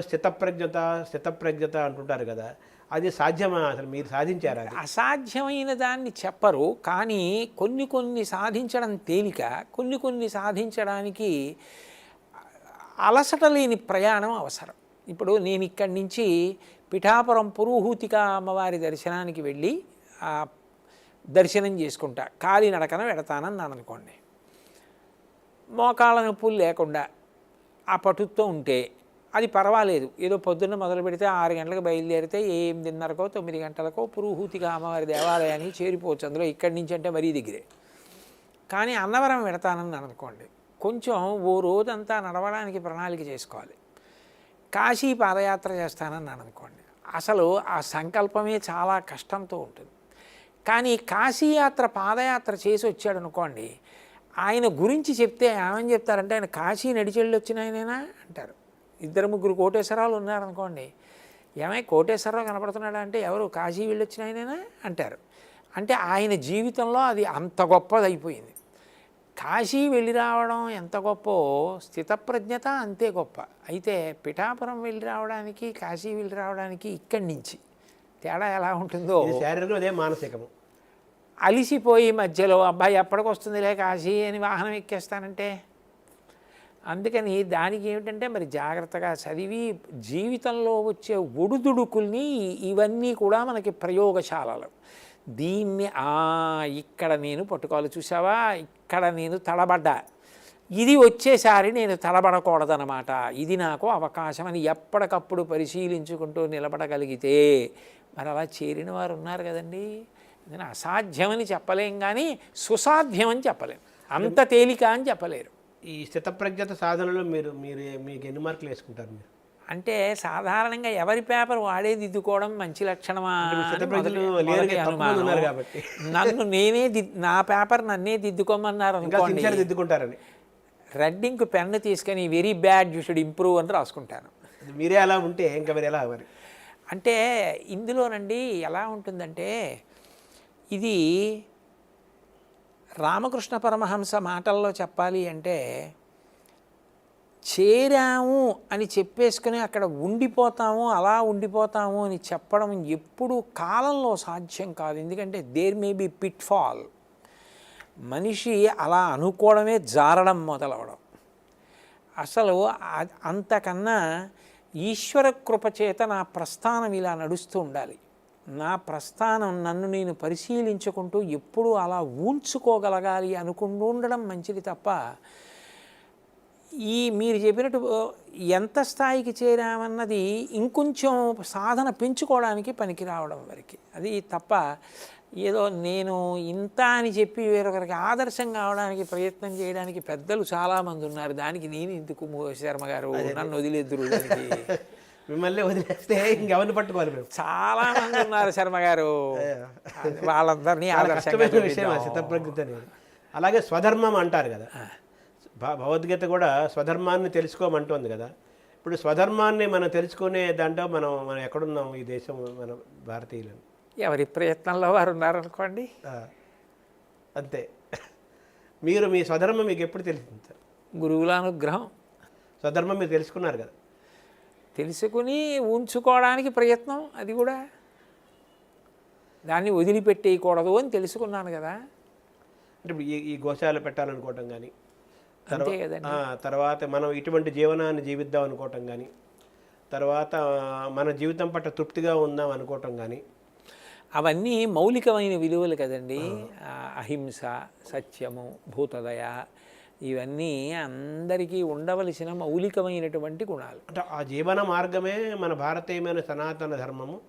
మామూలుగా స్థితప్రజ్ఞత స్థితప్రజ్ఞత అంటుంటారు కదా అది సాధ్యమా? అసలు మీరు సాధించారా అసాధ్యమైన దాన్ని చెప్పరు కానీ కొన్ని కొన్ని సాధించడం తేలిక కొన్ని కొన్ని సాధించడానికి అలసట లేని ప్రయాణం అవసరం. ఇప్పుడు నేను ఇక్కడి నుంచి పిఠాపురం పురుహూతిక అమ్మవారి దర్శనానికి వెళ్ళి దర్శనం చేసుకుంటా. కాలినడకన వెడతానన్నాను అనుకోండి. మోకాళ్ళ నొప్పులు లేకుండా ఆ పటుతో ఉంటే అది పర్వాలేదు. ఏదో పొద్దున్న మొదలు పెడితే ఆరు గంటలకు బయలుదేరితే ఎనిమిదిన్నరకో తొమ్మిది గంటలకో పురుహూతిగా అమ్మవారి దేవాలయానికి చేరిపోవచ్చు. అందులో ఇక్కడి నుంచి అంటే మరీ దగ్గరే. కానీ అన్నవరం పెడతానని అనుకోండి. కొంచెం ఓ రోజంతా నడవడానికి ప్రణాళిక చేసుకోవాలి. కాశీ పాదయాత్ర చేస్తానని అనుకోండి. అసలు ఆ సంకల్పమే చాలా కష్టంతో ఉంటుంది. కానీ కాశీయాత్ర పాదయాత్ర చేసి వచ్చాడు అనుకోండి ఆయన గురించి చెప్తే ఏమని చెప్తారంటే ఆయన కాశీ నడిచెళ్ళి వచ్చిన ఆయనేనా? అంటారు. ఇద్దరు ముగ్గురు కోటేశ్వరాలు ఉన్నారనుకోండి ఏమై కోటేశ్వరరావు కనపడుతున్నాడా అంటే ఎవరు? కాశీ వెళ్ళొచ్చిన ఆయనేనా? అంటారు. అంటే ఆయన జీవితంలో అది అంత గొప్పది అయిపోయింది కాశీ వెళ్ళి రావడం ఎంత గొప్ప స్థితప్రజ్ఞత అంతే గొప్ప. అయితే పిఠాపురం వెళ్ళి రావడానికి కాశీ వెళ్ళి రావడానికి ఇక్కడి నుంచి తేడా ఎలా ఉంటుందో శారీరకం అదే మానసికము. అలిసిపోయి మధ్యలో అబ్బాయి ఎప్పటికి వస్తుందిలే కాశీ అని వాహనం ఎక్కేస్తానంటే అందుకని దానికి ఏమిటంటే మరి జాగ్రత్తగా చదివి జీవితంలో వచ్చే ఒడుదుడుకుల్ని ఇవన్నీ కూడా మనకి ప్రయోగశాలలు. దీన్ని ఆ ఇక్కడ నేను పట్టుకోవాలి చూసావా ఇక్కడ నేను తడబడ్డా. ఇది వచ్చేసారి నేను తడబడకూడదనమాట ఇది నాకు అవకాశం అని ఎప్పటికప్పుడు పరిశీలించుకుంటూ నిలబడగలిగితే మరి అలా చేరిన వారు ఉన్నారు కదండి. నేను అసాధ్యమని చెప్పలేం కానీ సుసాధ్యమని చెప్పలేం అంత తేలిక అని చెప్పలేరు. ఈ స్థితప్రజ్ఞత సాధనలో మీరు మీరు మీకు ఎన్ని మార్కులు వేసుకుంటారు మీరు? అంటే సాధారణంగా ఎవరి పేపర్ వాడే దిద్దుకోవడం మంచి లక్షణమా కాబట్టి. నన్ను నేనే నా పేపర్ నన్నే దిద్దుకోమన్నారు అనుకోండి. దిద్దుకుంటారని. రెడ్ ఇంక్ పెన్ను తీసుకొని very bad you should improve అని రాసుకుంటాను. మీరే అలా ఉంటే ఇంకా మీరు ఎలా మరి? అంటే ఇందులోనండి ఎలా ఉంటుందంటే ఇది రామకృష్ణ పరమహంస మాటల్లో చెప్పాలి అంటే చేరాము అని చెప్పేసుకుని అక్కడ ఉండిపోతాము అలా ఉండిపోతాము అని చెప్పడం ఎప్పుడు కాలంలో సాధ్యం కాదు. ఎందుకంటే there may be pitfall మనిషి అలా అనుకోవడమే జారడం మొదలవడం. అసలు అంతకన్నా ఈశ్వర కృపచేత నా ప్రస్థానం ఇలా నడుస్తూ ఉండాలి. నా ప్రస్థానం నన్ను నేను పరిశీలించుకుంటూ ఎప్పుడూ అలా ఊంచుకోగలగాలి అనుకుంటూ ఉండడం మంచిది తప్ప ఈ మీరు చెప్పినట్టు ఎంత స్థాయికి చేరామన్నది ఇంకొంచెం సాధన పెంచుకోవడానికి పనికి రావడం వరకు. అది తప్ప ఏదో నేను ఇంత అని చెప్పి వేరొకరికి ఆదర్శం కావడానికి ప్రయత్నం చేయడానికి పెద్దలు చాలామంది ఉన్నారు. దానికి నేను ఎందుకు మో- శర్మ గారు నన్ను వదిలేద్దురు దానికి? మిమ్మల్ని వదిలేస్తే ఇంకెవరిని పట్టుకోవాలి మేము? చాలా మంది ఉన్నారు శర్మ గారు. వాళ్ళందరినీ కష్టమైన విషయం. స్థితప్రజ్ఞత అనేది. అలాగే స్వధర్మం అంటారు కదా. భగవద్గీత కూడా స్వధర్మాన్ని తెలుసుకోమంటోంది కదా. ఇప్పుడు స్వధర్మాన్ని మనం తెలుసుకునే దాంట్లో మనం మనం ఎక్కడున్నాం ఈ దేశం మన భారతీయులను? ఎవరి ప్రయత్నంలో వారు ఉన్నారనుకోండి. అంతే. మీరు మీ స్వధర్మం మీకు ఎప్పుడు తెలిసింది సార్? గురువుల అనుగ్రహం. స్వధర్మం మీరు తెలుసుకున్నారు కదా. తెలుసుకుని ఉంచుకోవడానికి ప్రయత్నం అది కూడా. దాన్ని వదిలిపెట్టేయకూడదు అని తెలుసుకున్నాను కదా. అంటే ఇప్పుడు ఈ ఈ గోశాల పెట్టాలనుకోవటం కానీ అంతే కదండి. తర్వాత మనం ఇటువంటి జీవనాన్ని జీవిద్దాం అనుకోవటం కానీ తర్వాత మన జీవితం పట్ల తృప్తిగా ఉందాం అనుకోవటం కానీ అవన్నీ మౌలికమైన విలువలు కదండి. అహింస సత్యము భూతదయ ఇవన్నీ అందరికీ ఉండవలసిన మౌలికమైనటువంటి గుణాలు. అంటే ఆ జీవన మార్గమే మన భారతీయమైన సనాతన ధర్మము.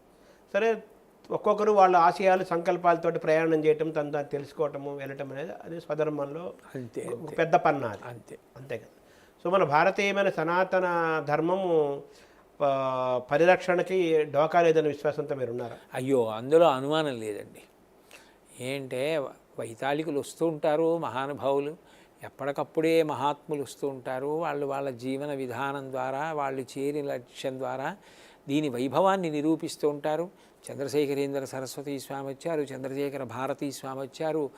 సరే ఒక్కొక్కరు వాళ్ళ ఆశయాలు సంకల్పాలతోటి ప్రయాణం చేయటం తను తెలుసుకోవటము వెళ్ళటం అనేది అది స్వధర్మంలో అంతే పెద్ద పన్న అంతే. అంతే కదా. సో మన భారతీయమైన సనాతన ధర్మము పరిరక్షణకి డోకా లేదనే విశ్వాసంతో మీరు ఉన్నారా అయ్యో అందులో అనుమానం లేదండి. ఏంటే వైతాళికులు వస్తూ ఉంటారు మహానుభావులు. ఎప్పటికప్పుడే మహాత్ములు వస్తూ ఉంటారు. వాళ్ళు వాళ్ళ జీవన విధానం ద్వారా వాళ్ళు చేరిన లక్ష్యం ద్వారా దీని వైభవాన్ని నిరూపిస్తూ ఉంటారు. చంద్రశేఖరేంద్ర సరస్వతి స్వామి వచ్చారు చంద్రశేఖర భారతీ స్వామి వచ్చారు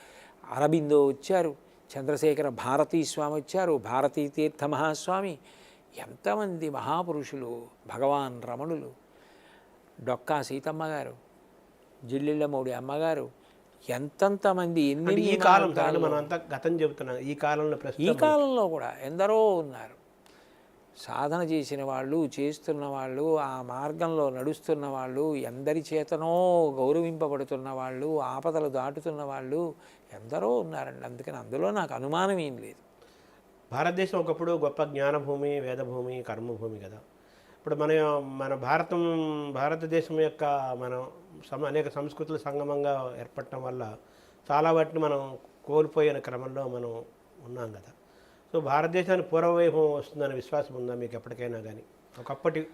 అరబిందో వచ్చారు చంద్రశేఖర భారతీ స్వామి వచ్చారు భారతీ తీర్థ మహాస్వామి. ఎంతమంది మహాపురుషులు భగవాన్ రమణులు డొక్కా సీతమ్మ గారు జిల్లిళ్ళమౌడి అమ్మగారు ఎంతంతమంది ఎన్ని అంటే ఈ కాలం మనం అంతా గతం చెబుతున్నాం. ఈ కాలంలో ఈ కాలంలో కూడా ఎందరో ఉన్నారు. సాధన చేసిన వాళ్ళు చేస్తున్న వాళ్ళు ఆ మార్గంలో నడుస్తున్న వాళ్ళు ఎందరి చేతనో గౌరవింపబడుతున్న వాళ్ళు ఆపదలు దాటుతున్న వాళ్ళు ఎందరో ఉన్నారండి. అందుకని అందులో నాకు అనుమానం ఏం లేదు. భారతదేశం ఒకప్పుడు గొప్ప జ్ఞానభూమి వేదభూమి కర్మభూమి కదా. ఇప్పుడు మన మన భారతం భారతదేశం యొక్క మనం సమ అనేక సంస్కృతుల సంగమంగా ఏర్పడటం వల్ల చాలా వాటిని మనం కోల్పోయిన క్రమంలో మనం ఉన్నాం కదా. సో భారతదేశానికి పూర్వవైభవం వస్తుందనే విశ్వాసం ఉందా మీకు ఎప్పటికైనా కానీ ఒకప్పటి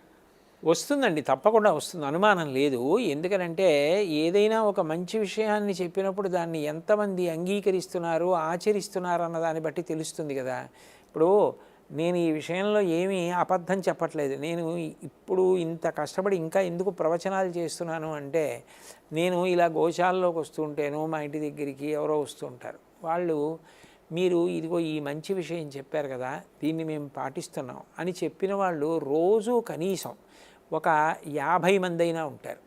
వస్తుందండి తప్పకుండా వస్తుంది. అనుమానం లేదు. ఎందుకనంటే ఏదైనా ఒక మంచి విషయాన్ని చెప్పినప్పుడు దాన్ని ఎంతమంది అంగీకరిస్తున్నారు ఆచరిస్తున్నారు అన్న దాన్ని బట్టి తెలుస్తుంది కదా. ఇప్పుడు నేను ఈ విషయంలో ఏమీ అబద్ధం చెప్పట్లేదు. నేను ఇప్పుడు ఇంత కష్టపడి ఇంకా ఎందుకు ప్రవచనాలు చేస్తున్నాను అంటే నేను ఇలా గోశాలలోకి వస్తుంటేను మా ఇంటి దగ్గరికి ఎవరో వస్తుంటారు. వాళ్ళు మీరు ఇదిగో ఈ మంచి విషయం చెప్పారు కదా దీన్ని మేము పాటిస్తున్నాం అని చెప్పిన వాళ్ళు రోజు కనీసం ఒక యాభై మంది అయినా ఉంటారు.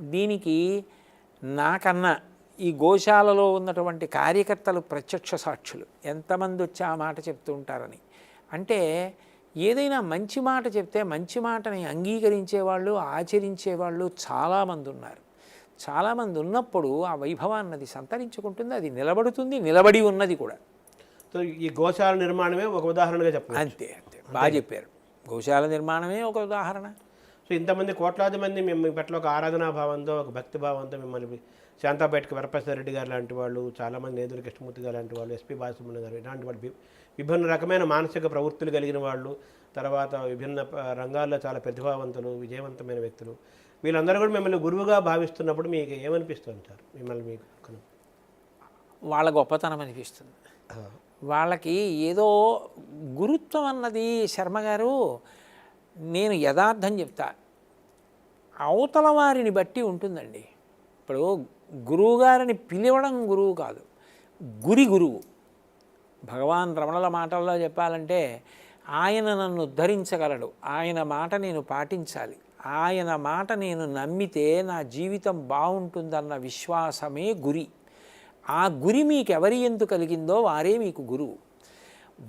దీనికి నాకన్నా ఈ గోశాలలో ఉన్నటువంటి కార్యకర్తలు ప్రత్యక్ష సాక్షులు. ఎంతమంది వచ్చి ఆ మాట చెప్తూ ఉంటారని అంటే ఏదైనా మంచి మాట చెప్తే మంచి మాటని అంగీకరించే వాళ్ళు ఆచరించే వాళ్ళు చాలామంది ఉన్నారు చాలామంది ఉన్నప్పుడు ఆ వైభవాన్నది సంతరించుకుంటుంది అది నిలబడుతుంది నిలబడి ఉన్నది కూడా. సో ఈ గోశాల నిర్మాణమే ఒక ఉదాహరణగా చెప్పాలి అంతే అంతే. బాగా చెప్పారు. గోశాల నిర్మాణమే ఒక ఉదాహరణ. సో ఇంతమంది కోట్లాది మంది మిమ్మల్ని పట్ల ఒక ఆరాధనా భావంతో ఒక భక్తి భావంతో మిమ్మల్ని శాంతాపేటకి వరప్రసాద్ రెడ్డి గారు లాంటి వాళ్ళు చాలామంది నేదురు కృష్ణమూర్తి గారు లాంటి వాళ్ళు ఎస్పి బాలసుబ్రహ్మణ్యం గారు ఇలాంటి వాళ్ళు విభిన్న రకమైన మానసిక ప్రవృత్తులు కలిగిన వాళ్ళు తర్వాత విభిన్న రంగాల్లో చాలా ప్రతిభావంతులు విజయవంతమైన వ్యక్తులు. వీళ్ళందరూ కూడా మిమ్మల్ని గురువుగా భావిస్తున్నప్పుడు మీకు ఏమనిపిస్తుంది సార్? మిమ్మల్ని మీకు వాళ్ళ గొప్పతనం అనిపిస్తుంది. వాళ్ళకి ఏదో గురుత్వం అన్నది శర్మ గారు నేను యథార్థం చెప్తా. అవతల వారిని బట్టి ఉంటుందండి. ఇప్పుడు గురువుగారిని పిలవడం గురువు కాదు. గురి గురువు. భగవాన్ రమణల మాటల్లో చెప్పాలంటే ఆయన నన్ను ఉద్ధరించగలడు. ఆయన మాట నేను పాటించాలి. ఆయన మాట నేను నమ్మితే నా జీవితం బాగుంటుందన్న విశ్వాసమే గురి. ఆ గురి మీకు ఎవరి ఎందు కలిగిందో వారే మీకు గురువు.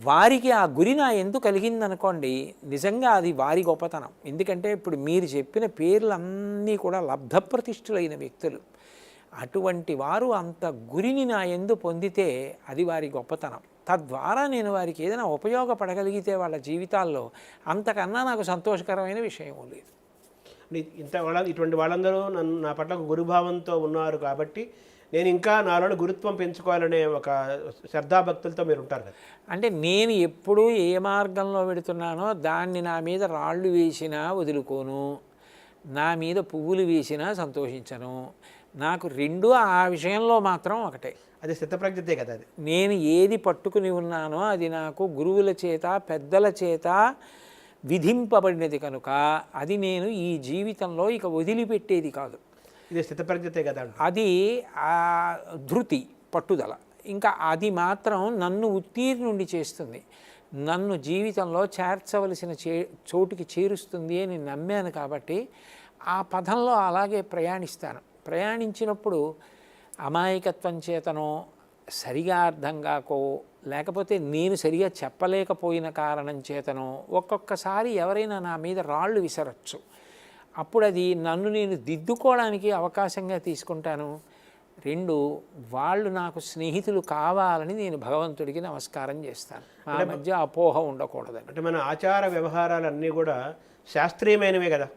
వారికి ఆ గురి నా ఎందు కలిగిందనుకోండి నిజంగా అది వారి గొప్పతనం. ఎందుకంటే ఇప్పుడు మీరు చెప్పిన పేర్లన్నీ కూడా లబ్ధప్రతిష్ఠులైన వ్యక్తులు. అటువంటి వారు అంత గురిని నా ఎందు పొందితే అది వారి గొప్పతనం. తద్వారా నేను వారికి ఏదైనా ఉపయోగపడగలిగితే వాళ్ళ జీవితాల్లో అంతకన్నా నాకు సంతోషకరమైన విషయం లేదు. ఇంత వాళ్ళ ఇటువంటి వాళ్ళందరూ నన్ను నా పట్ల ఒక గురుభావంతో ఉన్నారు కాబట్టి నేను ఇంకా నాలో గురుత్వం పెంచుకోవాలనే ఒక శ్రద్ధాభక్తులతో మీరు ఉంటారు కదా. అంటే నేను ఎప్పుడు ఏ మార్గంలో పెడుతున్నానో దాన్ని నా మీద రాళ్ళు వేసినా వదులుకోను నా మీద పువ్వులు వేసినా సంతోషించను నాకు రెండు ఆ విషయంలో మాత్రం ఒకటే. అది స్థితప్రజ్ఞతే కదా అది. నేను ఏది పట్టుకుని ఉన్నానో అది నాకు గురువుల చేత పెద్దల చేత విధింపబడినది కనుక అది నేను ఈ జీవితంలో ఇక వదిలిపెట్టేది కాదు. ఇది స్థితప్రజ్ఞతే కదా అది ఆ ధృతి పట్టుదల. ఇంకా అది మాత్రం నన్ను ఉత్తీర్ణుండి చేస్తుంది. నన్ను జీవితంలో చేర్చవలసిన చే చోటుకి చేరుస్తుంది అని నమ్మాను కాబట్టి ఆ పదంలో అలాగే ప్రయాణిస్తాను. ప్రయాణించినప్పుడు అమాయకత్వం చేతనో సరిగా అర్థం కాకో లేకపోతే నేను సరిగా చెప్పలేకపోయిన కారణం చేతనో ఒక్కొక్కసారి ఎవరైనా నా మీద రాళ్ళు విసరచ్చు. అప్పుడు అది నన్ను నేను దిద్దుకోవడానికి అవకాశంగా తీసుకుంటాను. రెండు వాళ్ళు నాకు స్నేహితులు కావాలని నేను భగవంతుడికి నమస్కారం చేస్తాను. మా మధ్య అపోహ ఉండకూడదని. అంటే మన ఆచార వ్యవహారాలన్నీ కూడా శాస్త్రీయమైనవే కదా?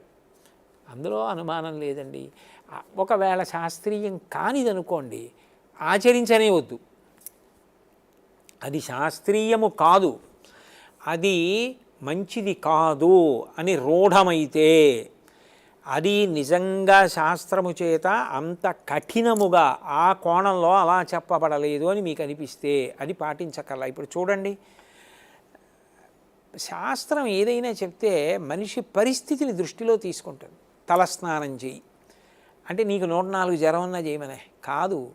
అందులో అనుమానం లేదండి. ఒకవేళ శాస్త్రీయం కానిదనుకోండి ఆచరించనే వద్దు. అది శాస్త్రీయము కాదు. అది మంచిది కాదు అని రూఢమైతే అది నిజంగా శాస్త్రము చేత అంత కఠినముగా ఆ కోణంలో అలా చెప్పబడలేదు అని మీకు అనిపిస్తే అది పాటించకల్లా. ఇప్పుడు చూడండి. శాస్త్రం ఏదైనా చెప్తే మనిషి పరిస్థితిని దృష్టిలో తీసుకుంటుంది. తలస్నానం చేయి. అంటే నీకు నూట నాలుగు జ్వరం ఉన్నా చేయమనే. కాదు.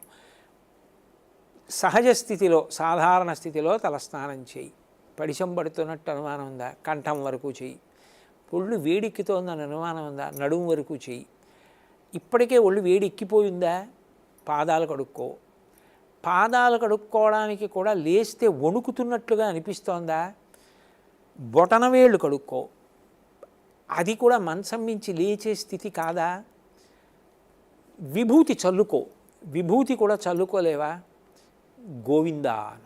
సహజ స్థితిలో సాధారణ స్థితిలో తలస్నానం చేయి. పడిశం పడుతున్నట్టు అనుమానం ఉందా? కంఠం వరకు చెయ్యి ఒళ్ళు వేడెక్కుతోందని అనుమానం ఉందా? నడుము వరకు చెయ్యి ఇప్పటికే ఒళ్ళు వేడెక్కిపోయిందా పాదాలు కడుక్కో. పాదాలు కడుక్కోవడానికి కూడా లేస్తే వణుకుతున్నట్లుగా అనిపిస్తోందా? బొటనవేళ్ళు కడుక్కో. అది కూడా మంచం మించి లేచే స్థితి కాదా? విభూతి చల్లుకో. విభూతి కూడా చల్లుకోలేవా? గోవిందా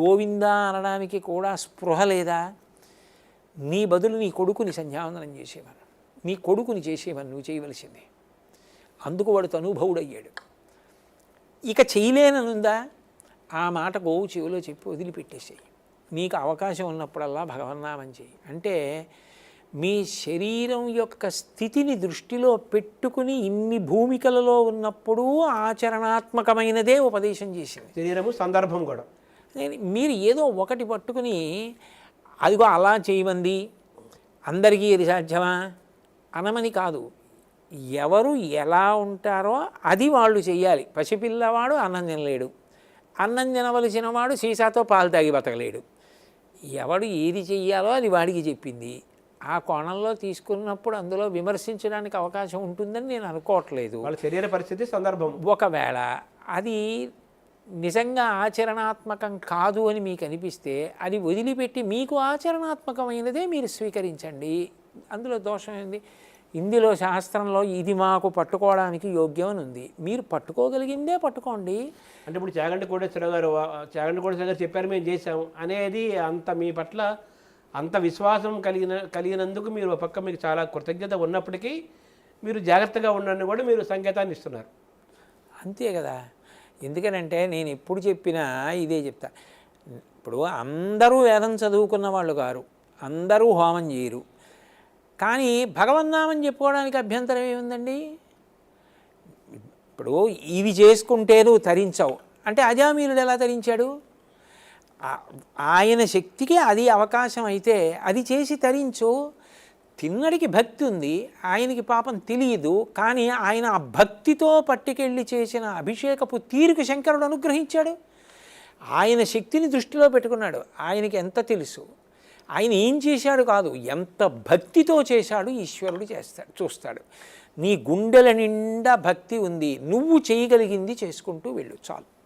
గోవింద గోవిందా అనడానికి కూడా స్పృహ లేదా? నీ బదులు నీ కొడుకుని సంధ్యావందనం చేసేవారు. నీ కొడుకుని చేసేవారు నువ్వు చేయవలసింది. అందుకు వాడు తనుభవుడయ్యాడు. ఇక చేయలేననుందా? ఆ మాట గోవు చెవిలో చెప్పి వదిలిపెట్టేసేయి. నీకు అవకాశం ఉన్నప్పుడల్లా భగవన్నామని చేయి అంటే మీ శరీరం యొక్క స్థితిని దృష్టిలో పెట్టుకుని ఇన్ని భూమికలలో ఉన్నప్పుడు ఆచరణాత్మకమైనదే ఉపదేశం చేసింది. శరీరము సందర్భం కూడా. నేను మీరు ఏదో ఒకటి పట్టుకుని అదిగో అలా చేయమంది అందరికీ ఇది సాధ్యమా? అనమని కాదు. ఎవరు ఎలా ఉంటారో అది వాళ్ళు చెయ్యాలి. పసిపిల్లవాడు అన్నం తినలేడు అన్నం తినవలసిన వాడు సీసాతో పాలు తాగి బతకలేడు. ఎవడు ఏది చెయ్యాలో అది వాడికి చెప్పింది. ఆ కోణంలో తీసుకున్నప్పుడు అందులో విమర్శించడానికి అవకాశం ఉంటుందని నేను అనుకోవట్లేదు. వాళ్ళ శరీర పరిస్థితి సందర్భం. ఒకవేళ అది నిజంగా ఆచరణాత్మకం కాదు అని మీకు అనిపిస్తే అది వదిలిపెట్టి మీకు ఆచరణాత్మకమైనదే మీరు స్వీకరించండి. అందులో దోషం ఏంది? ఇందులో శాస్త్రంలో ఇది మాకు పట్టుకోవడానికి యోగ్యం అని ఉంది. మీరు పట్టుకోగలిగిందే పట్టుకోండి. అంటే ఇప్పుడు చాగంటి కోటేశ్వరరావు గారు చాగంటి కోటేశ్వర గారు చెప్పారు మేము చేసాం అనేది అంత మీ పట్ల అంత విశ్వాసం కలిగిన కలిగినందుకు మీరు ఒక పక్క మీకు చాలా కృతజ్ఞత ఉన్నప్పటికీ మీరు జాగ్రత్తగా ఉండని కూడా మీరు సంకేతాన్ని ఇస్తున్నారు. అంతే కదా. ఎందుకనంటే నేను ఎప్పుడు చెప్పినా ఇదే చెప్తా. ఇప్పుడు అందరూ వేదం చదువుకున్న వాళ్ళు గారు అందరూ హోమం చేయరు. కానీ భగవన్నామం చెప్పుకోవడానికి అభ్యంతరం ఏముందండి? ఇప్పుడు ఇవి చేసుకుంటే నువ్వు తరించావు. అంటే అజామీనుడు ఎలా తరించాడు? ఆయన శక్తికి అది అవకాశం అయితే అది చేసి తరించు. తిన్నడికి భక్తి ఉంది ఆయనకి పాపం తెలియదు కానీ ఆయన ఆ భక్తితో పట్టుకెళ్ళి చేసిన అభిషేకపు తీరుకు శంకరుడు అనుగ్రహించాడు. ఆయన శక్తిని దృష్టిలో పెట్టుకున్నాడు ఆయనకి ఎంత తెలుసు? ఆయన ఏం చేశాడు కాదు ఎంత భక్తితో చేశాడు ఈశ్వరుడు చేస్తాడు చూస్తాడు. నీ గుండెల నిండా భక్తి ఉంది నువ్వు చేయగలిగింది చేసుకుంటూ వెళ్ళు చాలు.